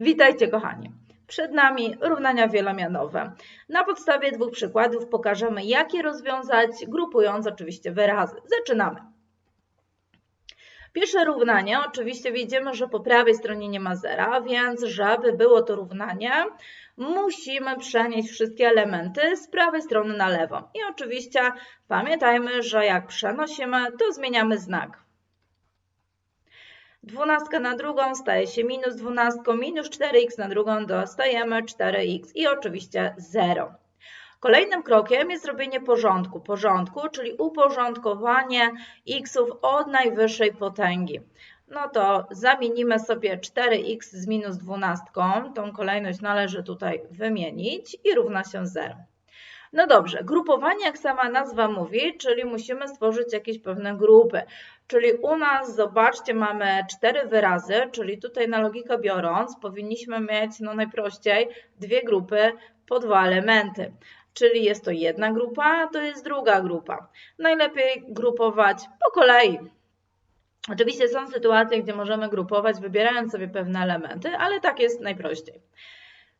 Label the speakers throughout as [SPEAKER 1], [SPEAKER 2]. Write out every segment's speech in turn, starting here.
[SPEAKER 1] Witajcie kochani. Przed nami równania wielomianowe. Na podstawie dwóch przykładów pokażemy, jak je rozwiązać, grupując oczywiście wyrazy. Zaczynamy. Pierwsze równanie, oczywiście widzimy, że po prawej stronie nie ma zera, więc żeby było to równanie, musimy przenieść wszystkie elementy z prawej strony na lewą. I oczywiście pamiętajmy, że jak przenosimy, to zmieniamy znak. Dwunastka na drugą staje się minus dwunastką, minus 4x na drugą dostajemy 4x i oczywiście 0. Kolejnym krokiem jest zrobienie porządku, porządku, czyli uporządkowanie xów od najwyższej potęgi. No to zamienimy sobie 4x z minus 12, tą kolejność należy tutaj wymienić i równa się 0. No dobrze, grupowanie jak sama nazwa mówi, czyli musimy stworzyć jakieś pewne grupy. Czyli u nas, zobaczcie, mamy cztery wyrazy, czyli tutaj na logikę biorąc, powinniśmy mieć no najprościej dwie grupy po dwa elementy. Czyli jest to jedna grupa, to jest druga grupa. Najlepiej grupować po kolei. Oczywiście są sytuacje, gdzie możemy grupować, wybierając sobie pewne elementy, ale tak jest najprościej.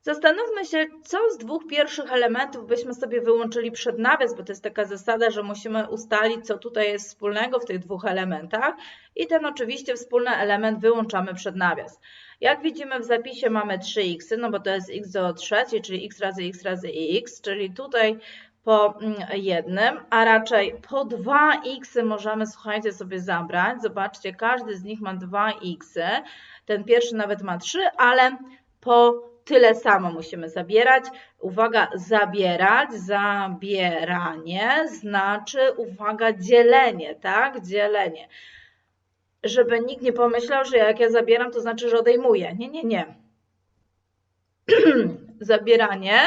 [SPEAKER 1] Zastanówmy się, co z dwóch pierwszych elementów byśmy sobie wyłączyli przed nawias, bo to jest taka zasada, że musimy ustalić, co tutaj jest wspólnego w tych dwóch elementach i ten oczywiście wspólny element wyłączamy przed nawias. Jak widzimy w zapisie mamy 3x, no bo to jest x do trzeciej, czyli x razy x razy x, czyli tutaj po mm, jednym, a raczej po 2x możemy, słuchajcie, sobie zabrać. Zobaczcie, każdy z nich ma 2x. Ten pierwszy nawet ma 3, ale po tyle samo musimy zabierać. Uwaga, zabierać, zabieranie znaczy, uwaga, dzielenie, tak? Dzielenie. Żeby nikt nie pomyślał, że jak ja zabieram, to znaczy, że odejmuję. Nie, nie, nie. Zabieranie.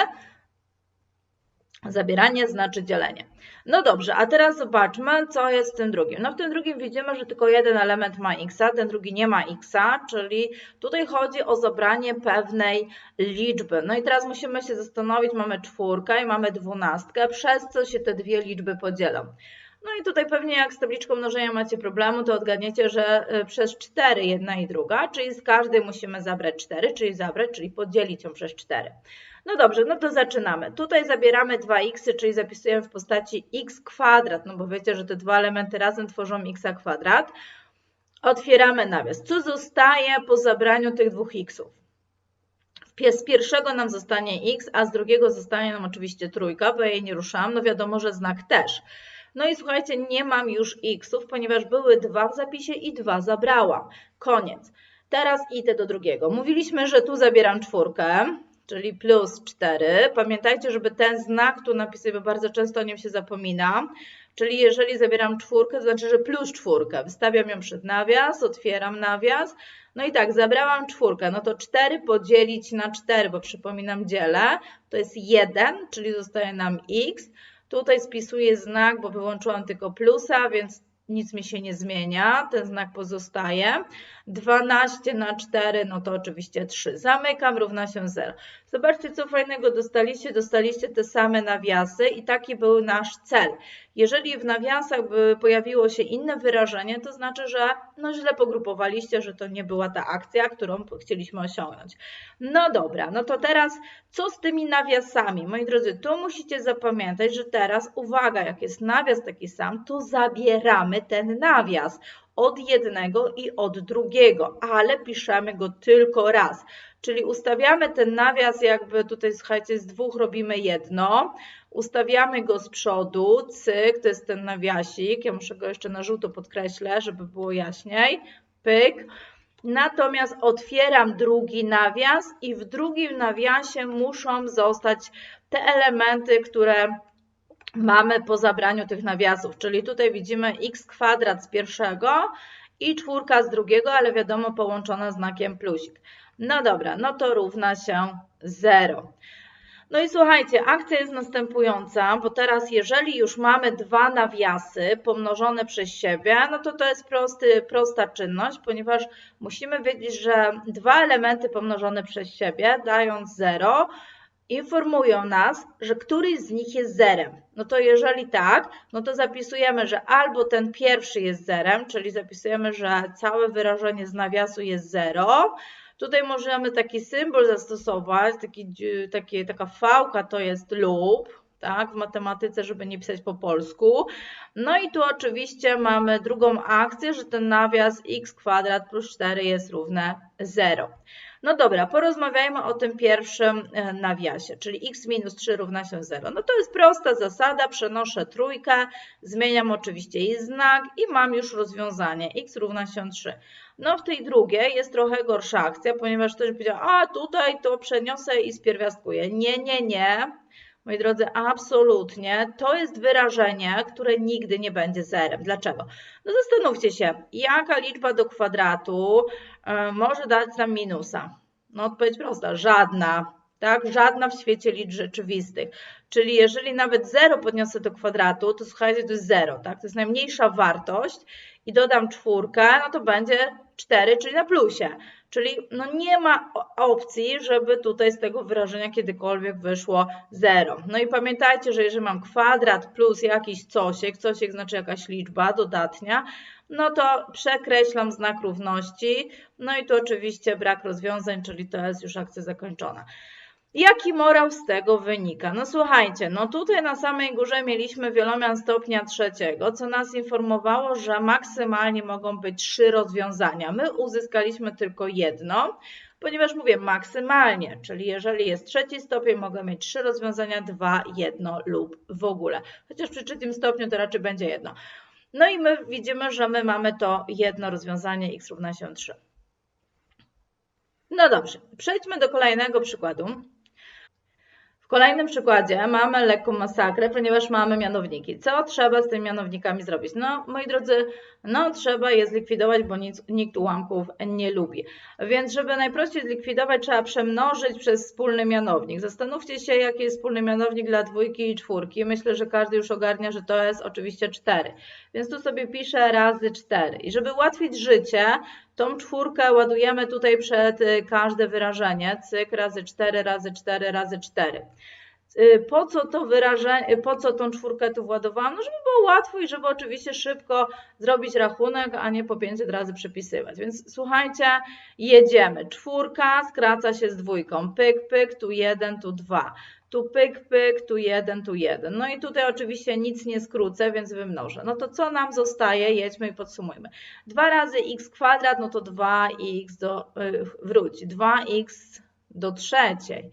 [SPEAKER 1] Zabieranie znaczy dzielenie. No dobrze, a teraz zobaczmy, co jest w tym drugim. No w tym drugim widzimy, że tylko jeden element ma x, ten drugi nie ma x, czyli tutaj chodzi o zabranie pewnej liczby. No i teraz musimy się zastanowić, mamy czwórkę i mamy dwunastkę, przez co się te dwie liczby podzielą. No i tutaj pewnie jak z tabliczką mnożenia macie problemu, to odgadniecie, że e, przez 4 jedna i druga, czyli z każdej musimy zabrać 4, czyli zabrać, czyli podzielić ją przez 4. No dobrze, no to zaczynamy. Tutaj zabieramy 2x, czyli zapisujemy w postaci x kwadrat, no bo wiecie, że te dwa elementy razem tworzą x kwadrat. Otwieramy nawias. Co zostaje po zabraniu tych dwóch xów? Z pierwszego nam zostanie x, a z drugiego zostanie nam oczywiście trójka, bo jej nie ruszam. No wiadomo, że znak też. No i słuchajcie, nie mam już xów, ponieważ były dwa w zapisie i dwa zabrałam. Koniec. Teraz idę do drugiego. Mówiliśmy, że tu zabieram czwórkę, czyli plus 4. Pamiętajcie, żeby ten znak tu napisać, bo bardzo często o nim się zapomina. Czyli jeżeli zabieram czwórkę, to znaczy, że plus czwórkę. Wystawiam ją przed nawias, otwieram nawias. No i tak, zabrałam czwórkę, no to 4 podzielić na 4, bo przypominam dzielę, to jest 1, czyli zostaje nam x. Tutaj spisuję znak, bo wyłączyłam tylko plusa, więc nic mi się nie zmienia, ten znak pozostaje. 12 na 4, no to oczywiście 3. Zamykam, równa się 0. Zobaczcie, co fajnego dostaliście. Dostaliście te same nawiasy i taki był nasz cel. Jeżeli w nawiasach by pojawiło się inne wyrażenie, to znaczy, że no źle pogrupowaliście, że to nie była ta akcja, którą chcieliśmy osiągnąć. No dobra, no to teraz co z tymi nawiasami? Moi drodzy, tu musicie zapamiętać, że teraz, uwaga, jak jest nawias taki sam, to zabieramy ten nawias od jednego i od drugiego, ale piszemy go tylko raz. Czyli ustawiamy ten nawias, jakby tutaj, słuchajcie, z dwóch robimy jedno, ustawiamy go z przodu, cyk, to jest ten nawiasik, ja muszę go jeszcze na żółto podkreślę, żeby było jaśniej, pyk. Natomiast otwieram drugi nawias i w drugim nawiasie muszą zostać te elementy, które mamy po zabraniu tych nawiasów, czyli tutaj widzimy x kwadrat z pierwszego i czwórka z drugiego, ale wiadomo połączona znakiem plusik. No dobra, no to równa się 0. No i słuchajcie, akcja jest następująca, bo teraz jeżeli już mamy dwa nawiasy pomnożone przez siebie, no to to jest prosty, prosta czynność, ponieważ musimy wiedzieć, że dwa elementy pomnożone przez siebie dając 0 informują nas, że któryś z nich jest zerem. No to jeżeli tak, no to zapisujemy, że albo ten pierwszy jest zerem, czyli zapisujemy, że całe wyrażenie z nawiasu jest 0, Tutaj możemy taki symbol zastosować, taki, dzi- taki, taka fałka to jest lub, tak, w matematyce, żeby nie pisać po polsku. No i tu oczywiście mamy drugą akcję, że ten nawias x kwadrat plus 4 jest równe 0. No dobra, porozmawiajmy o tym pierwszym e, nawiasie, czyli x minus 3 równa się 0. No to jest prosta zasada, przenoszę trójkę, zmieniam oczywiście jej znak i mam już rozwiązanie, x równa się 3. No w tej drugiej jest trochę gorsza akcja, ponieważ ktoś powiedział, a tutaj to przeniosę i spierwiastkuję. Nie, nie, nie. Moi drodzy, absolutnie. To jest wyrażenie, które nigdy nie będzie zerem. Dlaczego? No zastanówcie się, jaka liczba do kwadratu e, może dać nam minusa? No odpowiedź prosta, żadna. Tak, żadna w świecie liczb rzeczywistych. Czyli jeżeli nawet 0 podniosę do kwadratu, to słuchajcie, to jest 0, tak? To jest najmniejsza wartość i dodam czwórkę, no to będzie 4, czyli na plusie. Czyli no nie ma opcji, żeby tutaj z tego wyrażenia kiedykolwiek wyszło 0. No i pamiętajcie, że jeżeli mam kwadrat plus jakiś cosiek, cosiek znaczy jakaś liczba dodatnia, no to przekreślam znak równości. No i tu oczywiście brak rozwiązań, czyli to jest już akcja zakończona. Jaki morał z tego wynika? No słuchajcie, no tutaj na samej górze mieliśmy wielomian stopnia trzeciego, co nas informowało, że maksymalnie mogą być trzy rozwiązania. My uzyskaliśmy tylko jedno, ponieważ mówię maksymalnie, czyli jeżeli jest trzeci stopień, mogę mieć trzy rozwiązania, dwa, jedno lub w ogóle. Chociaż przy trzecim stopniu to raczej będzie jedno. No i my widzimy, że my mamy to jedno rozwiązanie x równa się 3. No dobrze, przejdźmy do kolejnego przykładu. Kolejnym przykładzie mamy lekką masakrę, ponieważ mamy mianowniki. Co trzeba z tymi mianownikami zrobić? No, moi drodzy, no trzeba je zlikwidować, bo nic, nikt ułamków nie lubi. Więc żeby najprościej zlikwidować, trzeba przemnożyć przez wspólny mianownik. Zastanówcie się, jaki jest wspólny mianownik dla dwójki i czwórki. Myślę, że każdy już ogarnia, że to jest oczywiście 4. Więc tu sobie piszę razy 4. I żeby ułatwić życie, tą czwórkę ładujemy tutaj przed y, każde wyrażenie. Cyk razy 4 razy 4 razy 4. Y, Po co to wyrażenie, po co tą czwórkę tu władowałam? No żeby było łatwo i żeby oczywiście szybko zrobić rachunek, a nie po 500 razy przepisywać. Więc słuchajcie, jedziemy. Czwórka skraca się z dwójką. Pyk, pyk, tu jeden, tu dwa. Tu pyk, pyk, tu jeden, tu jeden. No i tutaj oczywiście nic nie skrócę, więc wymnożę. No to co nam zostaje? Jedźmy i podsumujmy. 2 razy x kwadrat, no to 2x do, y, wróć, 2x do trzeciej.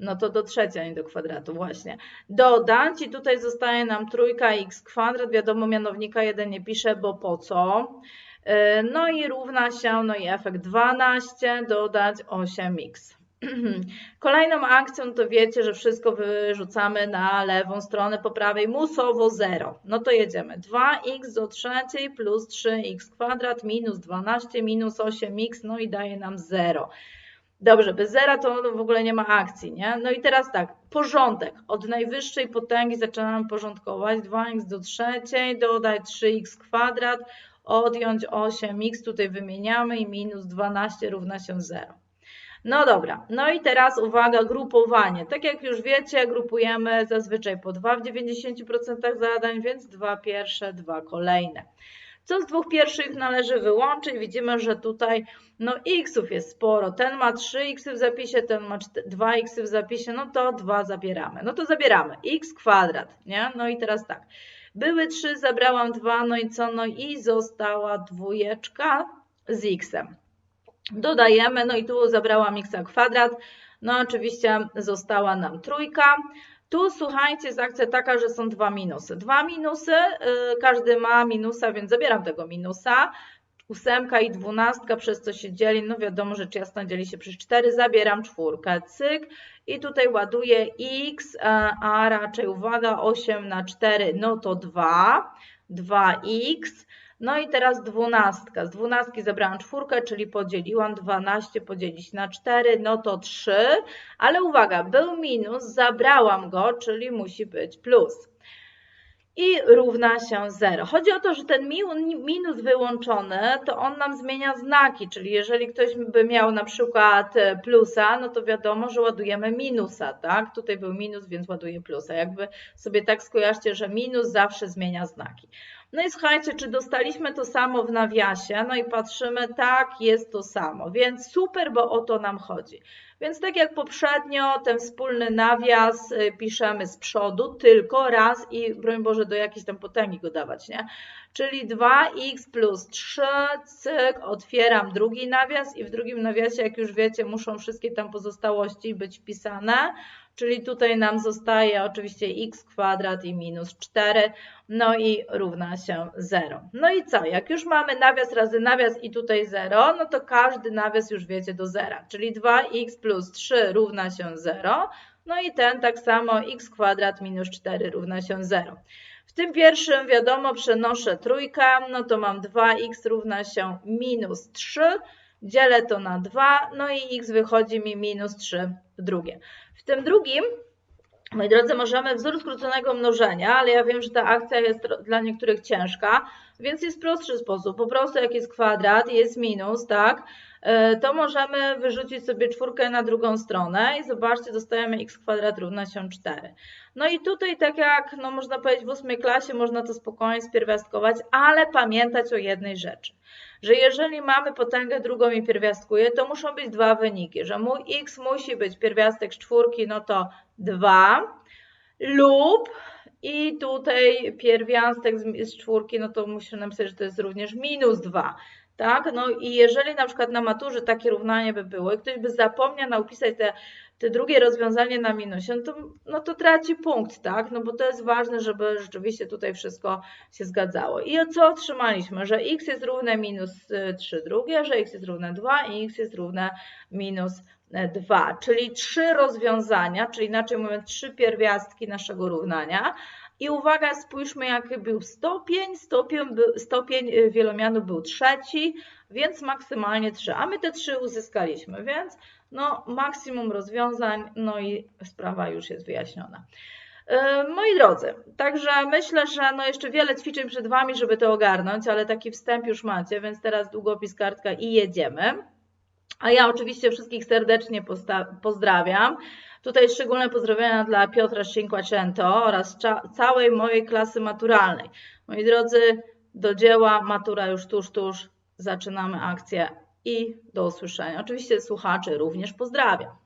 [SPEAKER 1] No to do trzeciej, a nie do kwadratu, właśnie. Dodać i tutaj zostaje nam trójka x kwadrat. Wiadomo, mianownika 1 nie piszę, bo po co? Y, No i równa się, no i efekt 12, dodać 8x. Kolejną akcją to wiecie, że wszystko wyrzucamy na lewą stronę po prawej, musowo 0. No to jedziemy. 2x do trzeciej plus 3x kwadrat minus 12 minus 8x, no i daje nam 0. Dobrze, bez zera to w ogóle nie ma akcji, nie? No i teraz tak, porządek. Od najwyższej potęgi zaczynamy porządkować. 2x do trzeciej, dodać 3x kwadrat, odjąć 8x, tutaj wymieniamy i minus 12 równa się 0. No dobra, no i teraz uwaga, grupowanie. Tak jak już wiecie, grupujemy zazwyczaj po 2 w 90% zadań, więc dwa pierwsze, dwa kolejne. Co z dwóch pierwszych należy wyłączyć? Widzimy, że tutaj no xów jest sporo. Ten ma 3x w zapisie, ten ma 2x w zapisie, no to 2 zabieramy. No to zabieramy x kwadrat, nie? No i teraz tak. Były 3, zabrałam 2, no i co? No i została dwójeczka z xem. Dodajemy, no i tu zabrałam x kwadrat. No oczywiście została nam trójka. Tu słuchajcie, jest akcja taka, że są dwa minusy. Dwa minusy, yy, każdy ma minusa, więc zabieram tego minusa. Ósemka i dwunastka, przez co się dzieli, no wiadomo, rzecz jasna dzieli się przez 4, zabieram czwórkę, cyk. I tutaj ładuję x, a, a raczej uwaga, 8 na 4, no to 2, 2x. No i teraz dwunastka. Z dwunastki zabrałam czwórkę, czyli podzieliłam 12 podzielić na 4, no to 3. Ale uwaga, był minus, zabrałam go, czyli musi być plus. I równa się 0. Chodzi o to, że ten minus wyłączony, to on nam zmienia znaki, czyli jeżeli ktoś by miał na przykład plusa, no to wiadomo, że ładujemy minusa, tak? Tutaj był minus, więc ładuję plusa. Jakby sobie tak skojarzcie, że minus zawsze zmienia znaki. No i słuchajcie, czy dostaliśmy to samo w nawiasie? No i patrzymy, tak, jest to samo, więc super, bo o to nam chodzi. Więc tak jak poprzednio, ten wspólny nawias y, piszemy z przodu, tylko raz i broń Boże do jakiejś tam potęgi go dawać, nie? Czyli 2x plus 3, cyk, otwieram drugi nawias i w drugim nawiasie, jak już wiecie, muszą wszystkie tam pozostałości być wpisane. Czyli tutaj nam zostaje oczywiście x kwadrat i minus 4, no i równa się 0. No i co? Jak już mamy nawias razy nawias i tutaj 0, no to każdy nawias już wiecie do zera. Czyli 2x plus 3 równa się 0, no i ten tak samo x kwadrat minus 4 równa się 0. W tym pierwszym wiadomo przenoszę trójkę, no to mam 2x równa się minus 3, dzielę to na 2, no i x wychodzi mi minus 3 w drugie. W tym drugim, moi drodzy, możemy wzór skróconego mnożenia, ale ja wiem, że ta akcja jest dla niektórych ciężka, więc jest prostszy sposób. Po prostu jak jest kwadrat jest minus, tak, to możemy wyrzucić sobie czwórkę na drugą stronę i zobaczcie, dostajemy x kwadrat równa się 4. No i tutaj tak jak, no można powiedzieć w ósmej klasie, można to spokojnie spierwiastkować, ale pamiętać o jednej rzeczy że jeżeli mamy potęgę drugą i pierwiastkuję, to muszą być dwa wyniki, że mój x musi być pierwiastek z czwórki, no to 2 lub i tutaj pierwiastek z, z czwórki, no to musimy napisać, że to jest również minus 2. Tak? No i jeżeli na przykład na maturze takie równanie by było i ktoś by zapomniał napisać te te drugie rozwiązanie na minusie, no to, no to traci punkt, tak? No bo to jest ważne, żeby rzeczywiście tutaj wszystko się zgadzało. I co otrzymaliśmy? Że x jest równe minus 3 y, drugie, że x jest równe 2 i x jest równe minus 2, czyli trzy rozwiązania, czyli inaczej mówiąc trzy pierwiastki naszego równania. I uwaga, spójrzmy jaki był stopień. Stopień, stopień y, wielomianu był trzeci, więc maksymalnie 3, a my te 3 uzyskaliśmy, więc no, maksimum rozwiązań, no i sprawa już jest wyjaśniona. E, moi drodzy, także myślę, że no jeszcze wiele ćwiczeń przed Wami, żeby to ogarnąć, ale taki wstęp już macie, więc teraz długopis, kartka i jedziemy. A ja oczywiście wszystkich serdecznie pozdrawiam. Tutaj szczególne pozdrowienia dla Piotra Cinquecento oraz całej mojej klasy maturalnej. Moi drodzy, do dzieła, matura już tuż, tuż, zaczynamy akcję i do usłyszenia. Oczywiście słuchaczy również pozdrawiam.